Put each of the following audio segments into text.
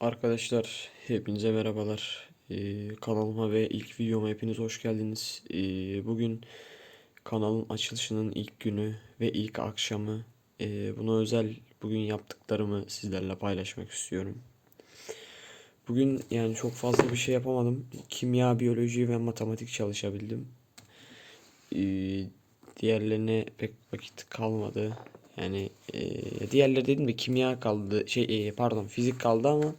Arkadaşlar hepinize merhabalar. Ee, kanalıma ve ilk videoma hepiniz hoş geldiniz. Ee, bugün kanalın açılışının ilk günü ve ilk akşamı. Ee, buna özel bugün yaptıklarımı sizlerle paylaşmak istiyorum. Bugün yani çok fazla bir şey yapamadım. Kimya, biyoloji ve matematik çalışabildim. Ee, diğerlerine pek vakit kalmadı. Yani e, diğerleri dedim de kimya kaldı. Şey e, pardon fizik kaldı ama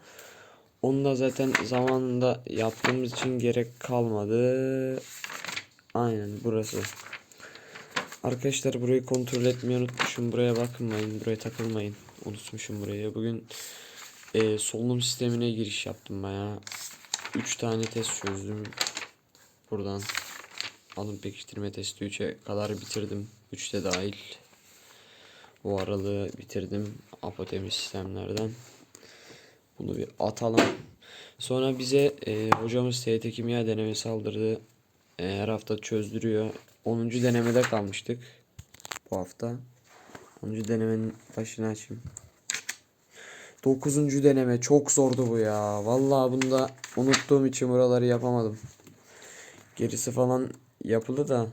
onu da zaten zamanında yaptığımız için gerek kalmadı. Aynen burası. Arkadaşlar burayı kontrol etmeyi unutmuşum. Buraya bakmayın. Buraya takılmayın. Unutmuşum burayı. Bugün e, solunum sistemine giriş yaptım bayağı. 3 tane test çözdüm. Buradan alım pekiştirme testi 3'e kadar bitirdim. 3'te dahil. Bu aralığı bitirdim. Apotemi sistemlerden. Bunu bir atalım. Sonra bize e, hocamız TYT kimya denemesi aldırdı. E, her hafta çözdürüyor. 10. denemede kalmıştık. Bu hafta. 10. denemenin başını açayım. 9. deneme çok zordu bu ya. Vallahi bunda unuttuğum için buraları yapamadım. Gerisi falan yapıldı da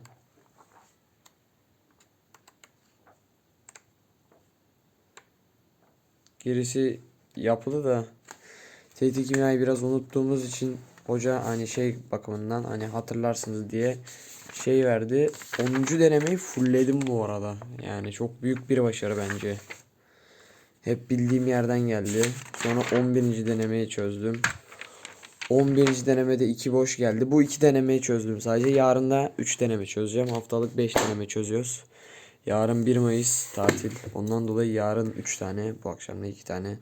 gerisi yapıldı da TYT kimyayı biraz unuttuğumuz için hoca hani şey bakımından hani hatırlarsınız diye şey verdi. 10. denemeyi fullledim bu arada. Yani çok büyük bir başarı bence. Hep bildiğim yerden geldi. Sonra 11. denemeyi çözdüm. 11. denemede 2 boş geldi. Bu iki denemeyi çözdüm sadece. Yarın da 3 deneme çözeceğim. Haftalık 5 deneme çözüyoruz. Yarın 1 Mayıs tatil. Ondan dolayı yarın 3 tane. Bu akşam da 2 tane.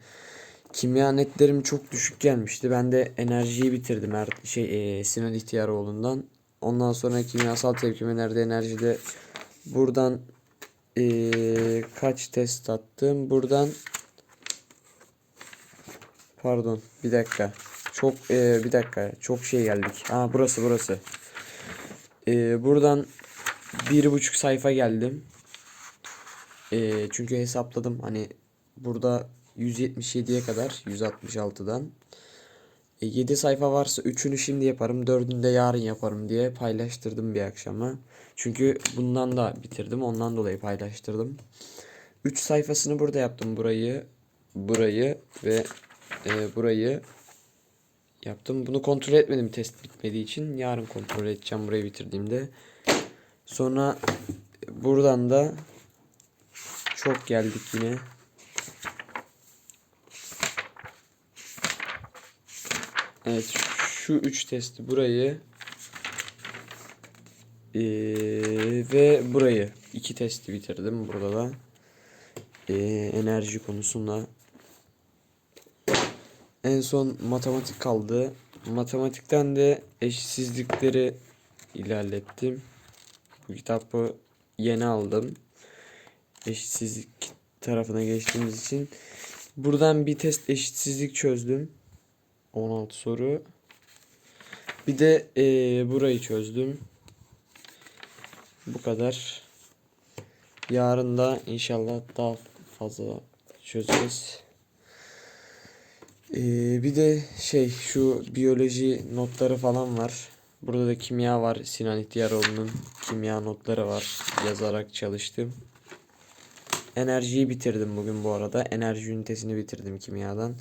Kimya netlerim çok düşük gelmişti. Ben de enerjiyi bitirdim. Er, şey e, Sinan İhtiyaroğlu'ndan. Ondan sonra kimyasal tepkimelerde enerjide buradan e, kaç test attım? Buradan pardon bir dakika. Çok e, bir dakika. Çok şey geldik. Aa burası burası. E, buradan bir buçuk sayfa geldim. E, çünkü hesapladım hani burada 177'ye kadar 166'dan. E, 7 sayfa varsa 3'ünü şimdi yaparım 4'ünü de yarın yaparım diye paylaştırdım bir akşama. Çünkü bundan da bitirdim ondan dolayı paylaştırdım. 3 sayfasını burada yaptım burayı burayı ve e, burayı yaptım. Bunu kontrol etmedim test bitmediği için. Yarın kontrol edeceğim burayı bitirdiğimde. Sonra buradan da çok geldik yine. Evet şu üç testi burayı ee, ve burayı. İki testi bitirdim burada da. Ee, enerji konusunda. En son matematik kaldı. Matematikten de eşitsizlikleri ilerlettim. Bu kitabı yeni aldım eşitsizlik tarafına geçtiğimiz için buradan bir test eşitsizlik çözdüm 16 soru. Bir de e, burayı çözdüm. Bu kadar. Yarın da inşallah daha fazla çözeceğiz. E, bir de şey şu biyoloji notları falan var. Burada da kimya var. Sinan İhtiyaroğlu'nun kimya notları var. Yazarak çalıştım. Enerjiyi bitirdim bugün bu arada. Enerji ünitesini bitirdim kimyadan.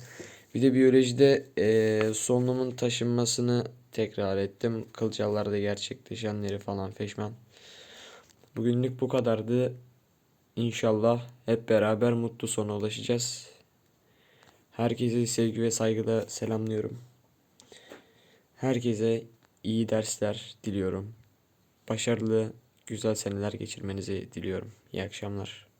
Bir de biyolojide e, solunumun taşınmasını tekrar ettim. Kılcallarda gerçekleşenleri falan feşmen. Bugünlük bu kadardı. İnşallah hep beraber mutlu sona ulaşacağız. Herkese sevgi ve saygıyla selamlıyorum. Herkese iyi dersler diliyorum. Başarılı, güzel seneler geçirmenizi diliyorum. İyi akşamlar.